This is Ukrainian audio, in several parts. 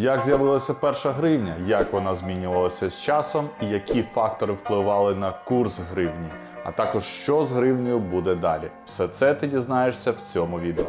Як з'явилася перша гривня, як вона змінювалася з часом і які фактори впливали на курс гривні, а також що з гривнею буде далі. Все це ти дізнаєшся в цьому відео.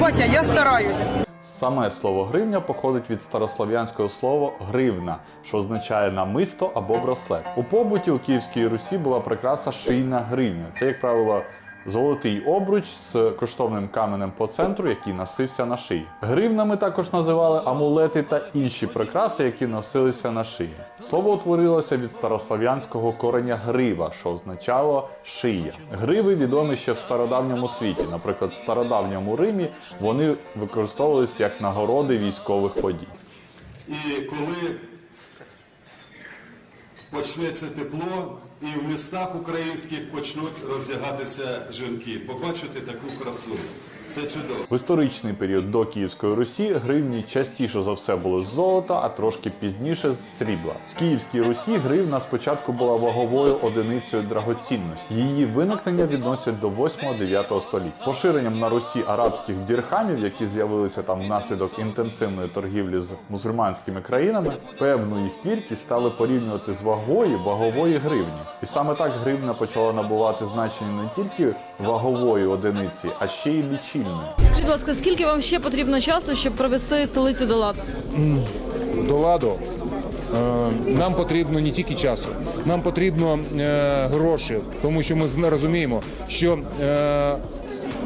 Батя, я стараюсь. Саме слово гривня походить від старослов'янського слова гривна, що означає намисто або браслет. У побуті у Київській Русі була прикраса шийна гривня. Це, як правило, золотий обруч з коштовним каменем по центру, який носився на шиї. Гривнами також називали амулети та інші прикраси, які носилися на шиї. Слово утворилося від старослов'янського кореня грива, що означало шия. Гриви відомі ще в стародавньому світі. Наприклад, в стародавньому Римі вони використовувалися як нагороди військових подій. І коли почнеться тепло, і в містах українських почнуть роздягатися жінки, побачите таку красу. Це чудово. В історичний період до Київської Русі гривні частіше за все були з золота, а трошки пізніше з срібла. В Київській Русі гривна спочатку була ваговою одиницею драгоцінності. Її виникнення відносять до 8-9 століть. Поширенням на Русі арабських дірхамів, які з'явилися там внаслідок інтенсивної торгівлі з мусульманськими країнами, певну їх кількість стали порівнювати з вагою вагової гривні. І саме так гривна почала набувати значення не тільки вагової одиниці, а ще й лічильної. Скажіть, будь ласка, скільки вам ще потрібно часу, щоб привести столицю до ладу? до ладу. е, Нам потрібно не тільки часу, нам потрібно е, гроші, тому що ми розуміємо, що е,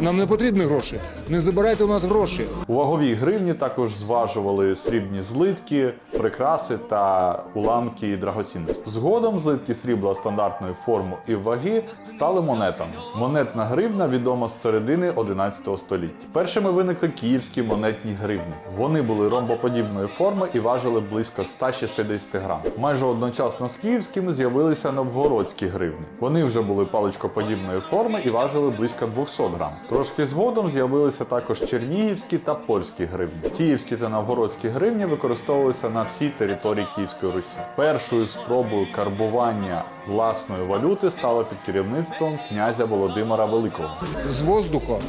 нам не потрібні гроші. Не забирайте у нас гроші. У ваговій гривні також зважували срібні злитки, прикраси та уламки драгоцінності. Згодом злитки срібла стандартної форми і ваги стали монетами. Монетна гривна відома з середини 11 століття. Першими виникли київські монетні гривни. Вони були ромбоподібної форми і важили близько 160 грам. Майже одночасно з київськими з'явилися новгородські гривни. Вони вже були паличкоподібної форми і важили близько 200 грам. Трошки згодом з'явилися також чернігівські та польські гривні. Київські та новгородські гривні використовувалися на всій території Київської Русі. Першою спробою карбування власної валюти стало під керівництвом князя Володимира Великого. З воздуху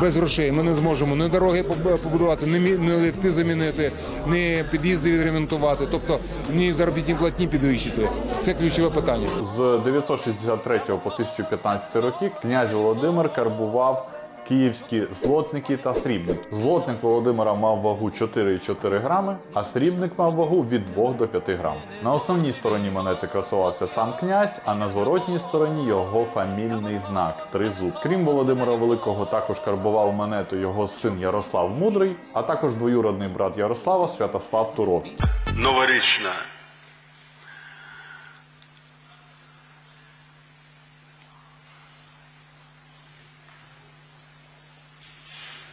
без грошей ми не зможемо ні дороги поб- побудувати, ні ліфти замінити, ні під'їзди відремонтувати, тобто ні заробітні платні підвищити. Це ключове питання. З 963 по 1015 роки князь Володимир карбував київські злотники та срібник. Злотник Володимира мав вагу 4,4 грами, а срібник мав вагу від 2 до 5 грам. На основній стороні монети красувався сам князь, а на зворотній стороні його фамільний знак тризуб. Крім Володимира Великого, також карбував монету його син Ярослав Мудрий, а також двоюродний брат Ярослава Святослав Туровський. Новорічна.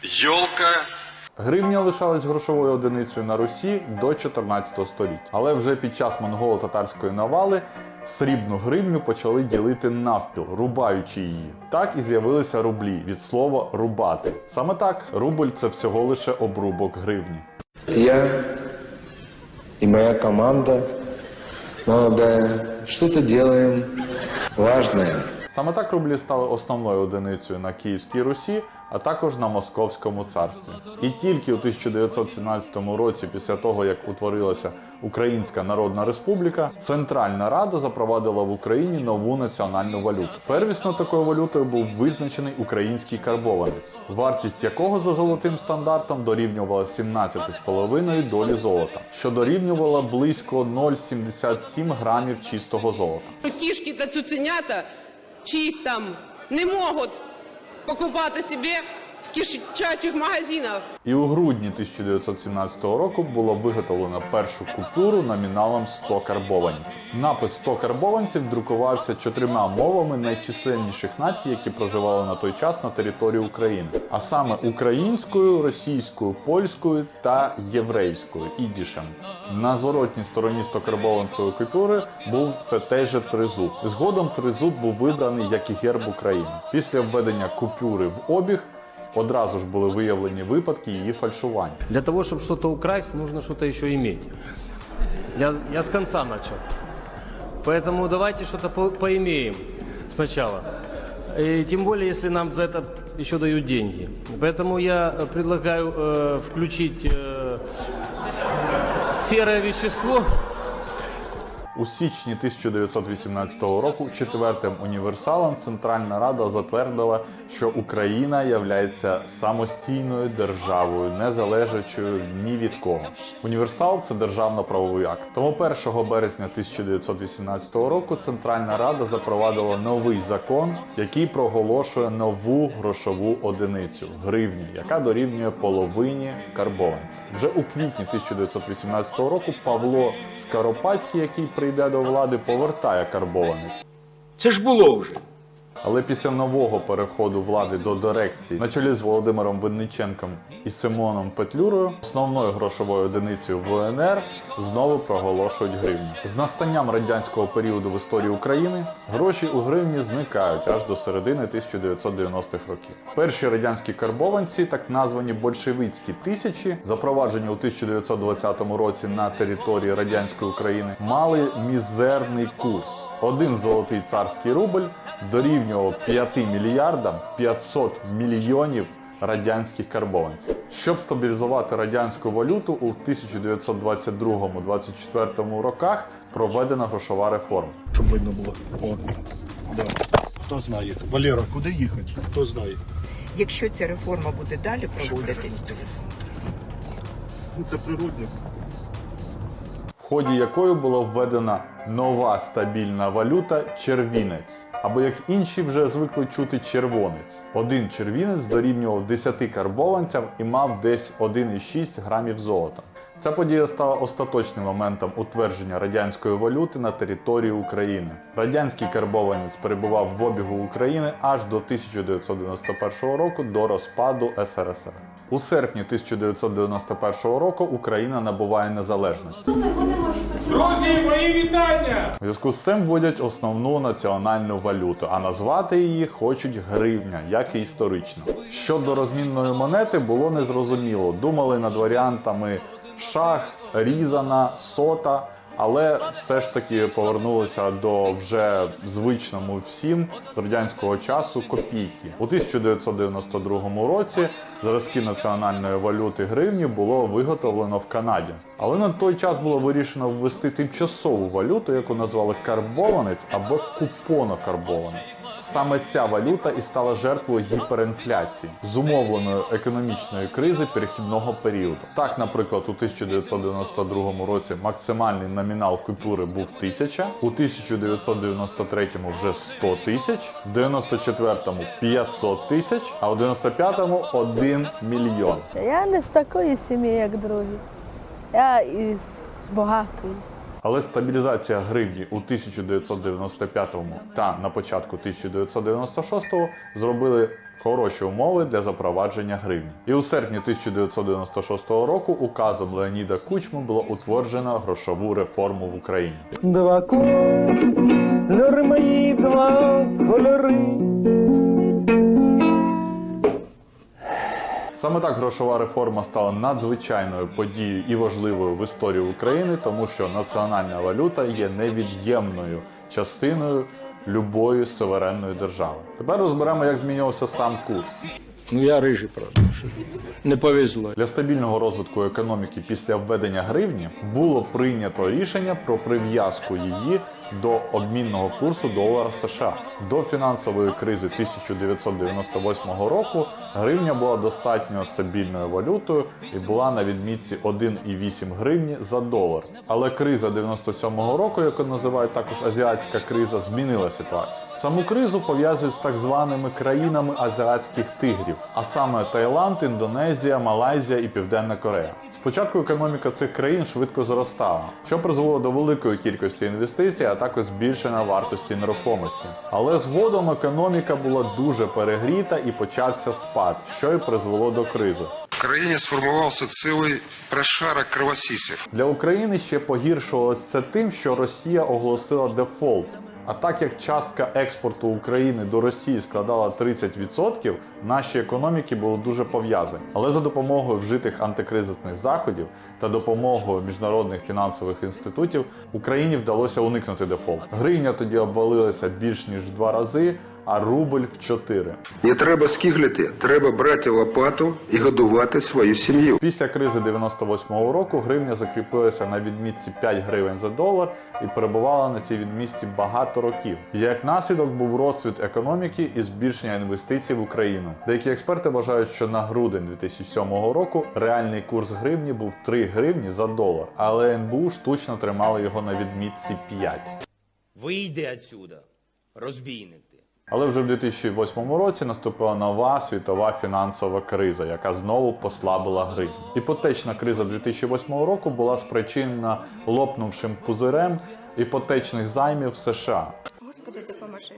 Йолка Гривня лишалась грошовою одиницею на Русі до 14 століття. Але вже під час монголо-татарської навали срібну гривню почали ділити навпіл, рубаючи її. Так і з'явилися рублі від слова рубати. Саме так, рубль це всього лише обрубок гривні. Я и моя команда молодая что-то делаем важное. Саме так рублі стали основною одиницею на Київській Русі, а також на Московському царстві. І тільки у 1917 році, після того як утворилася Українська Народна Республіка, Центральна Рада запровадила в Україні нову національну валюту. Первісно такою валютою був визначений український карбованець, вартість якого за золотим стандартом дорівнювала 17,5 долі золота, що дорівнювало близько 0,77 грамів чистого золота. Кішки та цуценята чиїсь там не можуть покупати собі в кишачих магазинах. І у грудні 1917 року було виготовлено першу купюру номіналом 100 карбованців. Напис 100 карбованців друкувався чотирма мовами найчисленніших націй, які проживали на той час на території України, а саме українською, російською, польською та єврейською ідішем. На зворотній стороні 100 карбованцевої купюри був все той же тризуб. Згодом тризуб був вибраний як і герб України. Після введення купюри в обіг Одразу ж були виявлені випадки її фальшування. Для того, чтобы что-то украсть, нужно что-то еще иметь. Я, я с конца начал. Поэтому давайте что-то по- поимеем сначала. И тем более, если нам за это еще дают деньги. Поэтому я э, предлагаю э, включить э, серое вещество. У січні 1918 року четвертим універсалом Центральна Рада затвердила, що Україна являється самостійною державою, не залежачою ні від кого. Універсал це державно-правовий акт. Тому 1 березня 1918 року Центральна Рада запровадила новий закон, який проголошує нову грошову одиницю гривні, яка дорівнює половині карбованця. Вже у квітні 1918 року Павло Скоропадський, який прийде до влади, повертає карбованець. Це ж було вже. Але після нового переходу влади до дирекції на чолі з Володимиром Винниченком і Симоном Петлюрою основною грошовою одиницею ВНР знову проголошують гривню. З настанням радянського періоду в історії України гроші у гривні зникають аж до середини 1990-х років. Перші радянські карбованці, так названі большевицькі тисячі, запроваджені у 1920 році на території радянської України, мали мізерний курс. Один золотий царський рубль дорівнював 5 мільярдам 500 мільйонів радянських карбованців. Щоб стабілізувати радянську валюту, у 1922-24 роках проведена грошова реформа. щоб видно було. О, да. Хто знає? Валера, куди їхати? Хто знає? Якщо ця реформа буде далі проводитись, Ну, Це природне. в ході якої була введена нова стабільна валюта червінець. Або як інші вже звикли чути червонець. Один червінець дорівнював 10 карбованцям і мав десь 1,6 грамів золота. Ця подія стала остаточним моментом утвердження радянської валюти на території України. Радянський карбованець перебував в обігу України аж до 1991 року до розпаду СРСР. У серпні 1991 року Україна набуває незалежність. У зв'язку з цим вводять основну національну валюту, а назвати її хочуть гривня, як і історично. Щодо розмінної монети було незрозуміло. Думали над варіантами шах, різана, сота. Але все ж таки повернулися до вже звичному всім з радянського часу копійки. У 1992 році зразки національної валюти гривні було виготовлено в Канаді. Але на той час було вирішено ввести тимчасову валюту, яку назвали карбованець або купонокарбованець. Саме ця валюта і стала жертвою гіперінфляції, зумовленої економічної кризи перехідного періоду. Так, наприклад, у 1992 році максимальний номінал купюри був 1000, у 1993 вже 100 тисяч, в 94-му 500 тисяч, а у 95-му 1 мільйон. Я не з такої сім'ї, як другі. Я із багатої. Але стабілізація гривні у 1995 та на початку 1996 зробили хороші умови для запровадження гривні. І у серпні 1996 року указом Леоніда Кучми було утверджено грошову реформу в Україні. Два кольори мої, два кольори. Саме так грошова реформа стала надзвичайною подією і важливою в історії України, тому що національна валюта є невід'ємною частиною любої суверенної держави. Тепер розберемо, як змінювався сам курс. Ну я рижий що Не повезло. Для стабільного розвитку економіки після введення гривні було прийнято рішення про прив'язку її до обмінного курсу долара США. До фінансової кризи 1998 року гривня була достатньо стабільною валютою і була на відмітці 1,8 гривні за долар. Але криза 97-го року, яку називають також азіатська криза, змінила ситуацію. Саму кризу пов'язують з так званими країнами азіатських тигрів, а саме Таїланд, Індонезія, Малайзія і Південна Корея. Спочатку економіка цих країн швидко зростала, що призвело до великої кількості інвестицій, а також збільшення вартості нерухомості. Але згодом економіка була дуже перегріта і почався спад, що й призвело до кризи. В країні сформувався цілий прошарок кровосісів. Для України ще погіршувалося це тим, що Росія оголосила дефолт. А так як частка експорту України до Росії складала 30%, наші економіки були дуже пов'язані. Але за допомогою вжитих антикризисних заходів та допомогою міжнародних фінансових інститутів Україні вдалося уникнути дефолту. Гривня тоді обвалилася більш ніж в два рази, а рубль в 4. Не треба скиглити, треба брати лопату і годувати свою сім'ю. Після кризи 98-го року гривня закріпилася на відмітці 5 гривень за долар і перебувала на цій відмітці багато років. Як наслідок був розцвіт економіки і збільшення інвестицій в Україну. Деякі експерти вважають, що на грудень 2007 року реальний курс гривні був 3 гривні за долар, але НБУ штучно тримали його на відмітці 5. Вийди отсюда, розбійник ти. Але вже в 2008 році наступила нова світова фінансова криза, яка знову послабила гривню. Іпотечна криза 2008 року була спричинена лопнувшим пузирем іпотечних займів США. Господи, допоможи.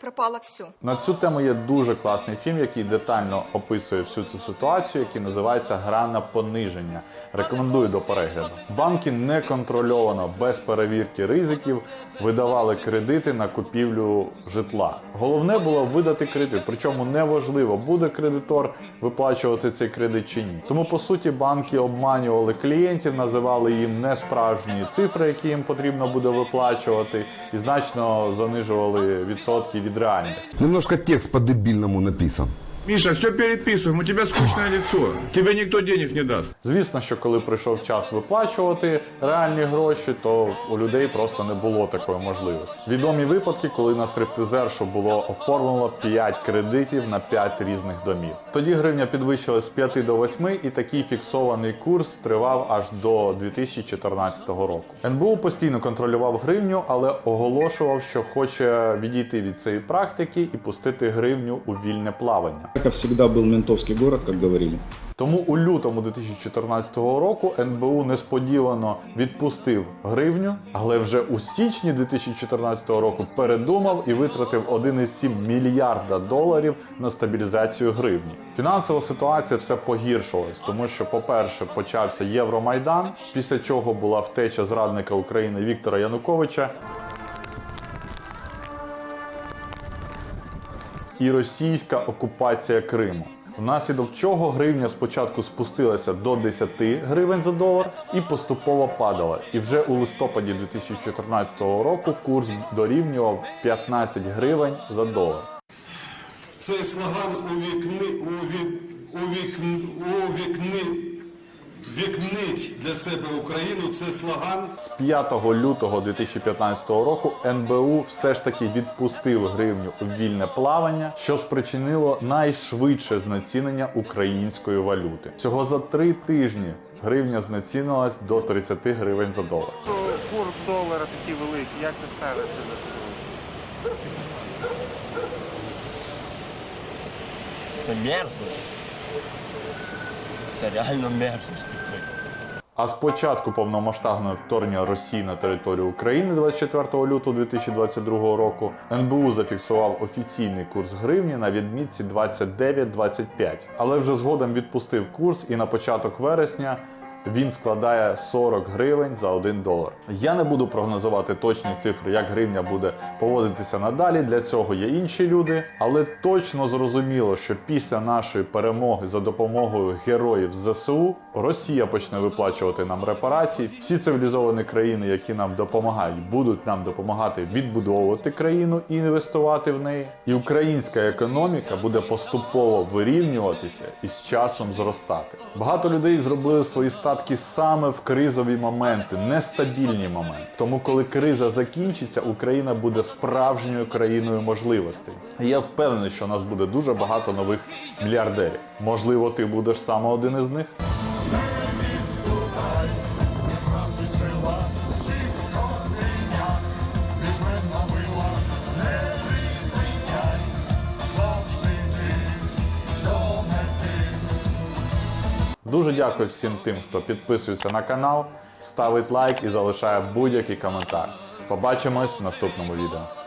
Пропало все. На цю тему є дуже класний фільм, який детально описує всю цю ситуацію, який називається Гра на пониження. Рекомендую до перегляду. Банки неконтрольовано, без перевірки ризиків, видавали кредити на купівлю житла. Головне було видати кредит, причому неважливо, буде кредитор виплачувати цей кредит чи ні. Тому по суті банки обманювали клієнтів, називали їм несправжні цифри, які їм потрібно буде виплачувати, і значно занижували відсотки від реальних. Немножко текст по-дебільному написан. Миша, все переписываем, у тебя скучное лицо. Тебе никто денег не даст. Звісно, що коли прийшов час виплачувати реальні гроші, то у людей просто не було такої можливості. Відомі випадки, коли на стриптизершу було оформлено 5 кредитів на 5 різних домів. Тоді гривня підвищилась з 5 до 8, і такий фіксований курс тривав аж до 2014 року. НБУ постійно контролював гривню, але оголошував, що хоче відійти від цієї практики і пустити гривню у вільне плавання. Как всегда был ментовский город, как говорили. Тому у лютому 2014 року НБУ несподівано відпустив гривню, але вже у січні 2014 року передумав і витратив 1,7 мільярда доларів на стабілізацію гривні. Фінансова ситуація все погіршилась, тому що, по-перше, почався Євромайдан, після чого була втеча зрадника України Віктора Януковича. І російська окупація Криму. Внаслідок чого гривня спочатку спустилася до 10 гривень за долар і поступово падала. І вже у листопаді 2014 року курс дорівнював 15 гривень за долар. Цей слоган у вікни у вікна у увікни, вікнить для себе Україну. Це слоган З 5 лютого 2015 року НБУ все ж таки відпустив гривню у вільне плавання, що спричинило найшвидше знецінення української валюти. Всього за три тижні гривня знецінилась до 30 гривень за долар. Курс долара такий великий, як ти ставишся до цього? Це мерзость. Це реально мерзость. А з початку повномасштабного вторгнення Росії на територію України 24 лютого 2022 року НБУ зафіксував офіційний курс гривні на відмітці 29-25, але вже згодом відпустив курс і на початок вересня. Він складає 40 гривень за 1 долар. Я не буду прогнозувати точні цифри, як гривня буде поводитися надалі. Для цього є інші люди. Але точно зрозуміло, що після нашої перемоги за допомогою героїв ЗСУ Росія почне виплачувати нам репарації. Всі цивілізовані країни, які нам допомагають, будуть нам допомагати відбудовувати країну і інвестувати в неї. І українська економіка буде поступово вирівнюватися і з часом зростати. Багато людей зробили свої статки саме в кризові моменти, нестабільні моменти. Тому, коли криза закінчиться, Україна буде справжньою країною можливостей. Я впевнений, що у нас буде дуже багато нових мільярдерів. Можливо, ти будеш саме один із них. Дуже дякую всім тим, хто підписується на канал, ставить лайк і залишає будь-який коментар. Побачимось в наступному відео.